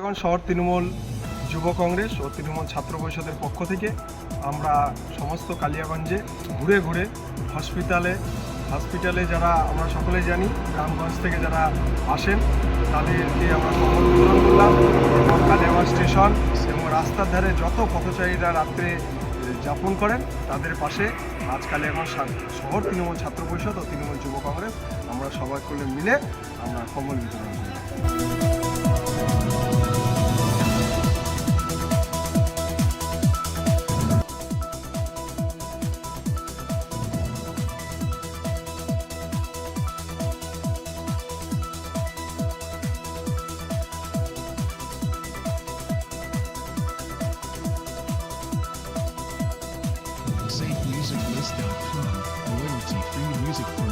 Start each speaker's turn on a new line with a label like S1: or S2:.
S1: এখন শহর তৃণমূল যুব কংগ্রেস ও তৃণমূল ছাত্র পরিষদের পক্ষ থেকে আমরা সমস্ত কালিয়াগঞ্জে ঘুরে ঘুরে হসপিটালে হসপিটালে যারা আমরা সকলেই জানি, গ্রামগঞ্জ থেকে যারা আসেন, তাদেরকে আমরা সম্মান বিতরণ করলাম এবং কালিয়াগঞ্জ স্টেশন এবং রাস্তার ধারে যত পথচারীরা রাত্রে যাপন করেন, তাদের পাশে আজ কালিয়াগঞ্জ শহর তৃণমূল ছাত্র পরিষদ ও তৃণমূল যুব কংগ্রেস, আমরা সবাই করে মিলে আমরা কম্বল বিতরণ করি Loyalty free music for